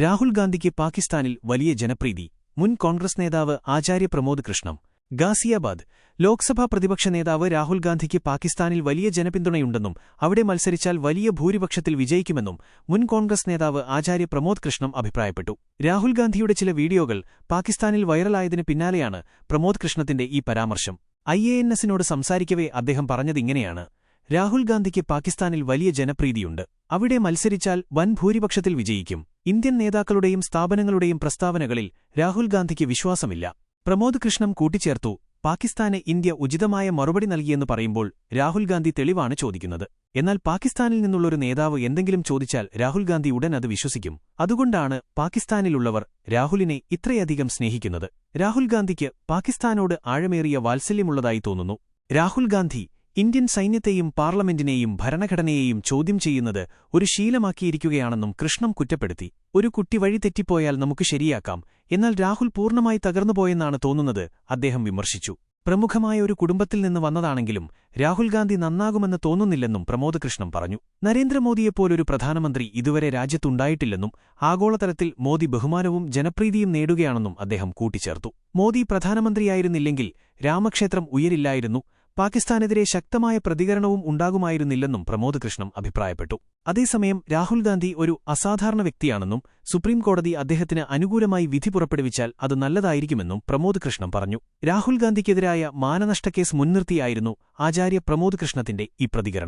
രാഹുൽ ഗാന്ധിക്ക് പാകിസ്ഥാനിൽ വലിയ ജനപ്രീതി. മുൻ കോൺഗ്രസ് നേതാവ് ആചാര്യ പ്രമോദ് കൃഷ്ണം. ഗാസിയാബാദ്. ലോക്സഭാ പ്രതിപക്ഷ നേതാവ് രാഹുൽ ഗാന്ധിക്ക് പാകിസ്ഥാനിൽ വലിയ ജനപിന്തുണയുണ്ടെന്നും അവിടെ മത്സരിച്ചാൽ വലിയ ഭൂരിപക്ഷത്തിൽ വിജയിക്കുമെന്നും മുൻ കോൺഗ്രസ് നേതാവ് ആചാര്യ പ്രമോദ് കൃഷ്ണം അഭിപ്രായപ്പെട്ടു. രാഹുൽ ഗാന്ധിയുടെ ചില വീഡിയോകൾ പാകിസ്ഥാനിൽ വൈറലായതിനു പിന്നാലെയാണ് പ്രമോദ് കൃഷ്ണത്തിന്റെ ഈ പരാമർശം. ഐ എ എൻ എസിനോട് സംസാരിക്കവേ അദ്ദേഹം പറഞ്ഞതിങ്ങനെയാണ് രാഹുൽ ഗാന്ധിക്ക് പാകിസ്ഥാനിൽ വലിയ ജനപ്രീതിയുണ്ട്. അവിടെ മത്സരിച്ചാൽ വൻ ഭൂരിപക്ഷത്തിൽ വിജയിക്കും. ഇന്ത്യൻ നേതാക്കളുടെയും സ്ഥാപനങ്ങളുടെയും പ്രസ്താവനകളിൽ രാഹുൽ ഗാന്ധിക്ക് വിശ്വാസമില്ല. പ്രമോദ് കൃഷ്ണം കൂട്ടിച്ചേർത്തു. പാകിസ്ഥാന് ഇന്ത്യ ഉചിതമായ മറുപടി നൽകിയെന്ന് പറയുമ്പോൾ രാഹുൽ ഗാന്ധി തെളിവാണ് ചോദിക്കുന്നത്. എന്നാൽ പാകിസ്ഥാനിൽ നിന്നുള്ളൊരു നേതാവ് എന്തെങ്കിലും ചോദിച്ചാൽ രാഹുൽ ഗാന്ധി ഉടൻ അത് വിശ്വസിക്കും. അതുകൊണ്ടാണ് പാകിസ്ഥാനിലുള്ളവർ രാഹുലിനെ ഇത്രയധികം സ്നേഹിക്കുന്നത്. രാഹുൽ ഗാന്ധിക്ക് പാകിസ്ഥാനോട് ആഴമേറിയ വാത്സല്യമുള്ളതായി തോന്നുന്നു. രാഹുൽ ഗാന്ധി ഇന്ത്യൻ സൈന്യത്തെയും പാർലമെന്റിനെയും ഭരണഘടനയെയും ചോദ്യം ചെയ്യുന്നത് ഒരു ശീലമാക്കിയിരിക്കുകയാണെന്നും കൃഷ്ണം കുറ്റപ്പെടുത്തി. ഒരു കുട്ടി വഴി തെറ്റിപ്പോയാൽ നമുക്ക് ശരിയാക്കാം എന്നാൽ രാഹുൽ പൂർണമായി തകർന്നുപോയെന്നാണ് തോന്നുന്നത് അദ്ദേഹം വിമർശിച്ചു. പ്രമുഖമായ ഒരു കുടുംബത്തിൽ നിന്ന് വന്നതാണെങ്കിലും രാഹുൽ ഗാന്ധി നന്നാകുമെന്ന് തോന്നുന്നില്ലെന്നും പ്രമോദ് കൃഷ്ണം പറഞ്ഞു. നരേന്ദ്രമോദിയെപ്പോലൊരു പ്രധാനമന്ത്രി ഇതുവരെ രാജ്യത്തുണ്ടായിട്ടില്ലെന്നും ആഗോളതലത്തിൽ മോദി ബഹുമാനവും ജനപ്രീതിയും നേടുകയാണെന്നും അദ്ദേഹം കൂട്ടിച്ചേർത്തു. മോദി പ്രധാനമന്ത്രിയായിരുന്നില്ലെങ്കിൽ രാമക്ഷേത്രം ഉയരില്ലായിരുന്നു പാകിസ്ഥാനെതിരെ ശക്തമായ പ്രതികരണവും ഉണ്ടാകുമായിരുന്നില്ലെന്നും പ്രമോദ് കൃഷ്ണം അഭിപ്രായപ്പെട്ടു. അതേസമയം രാഹുൽ ഗാന്ധി ഒരു അസാധാരണ വ്യക്തിയാണെന്നും സുപ്രീംകോടതി അദ്ദേഹത്തിന് അനുകൂലമായി വിധി പുറപ്പെടുവിച്ചാൽ അത് നല്ലതായിരിക്കുമെന്നും പ്രമോദ് കൃഷ്ണം പറഞ്ഞു. രാഹുൽ ഗാന്ധിക്കെതിരായ മാനനഷ്ടക്കേസ് മുൻനിർത്തിയായിരുന്നു ആചാര്യ പ്രമോദ് കൃഷ്ണത്തിന്റെ ഈ പ്രതികരണം.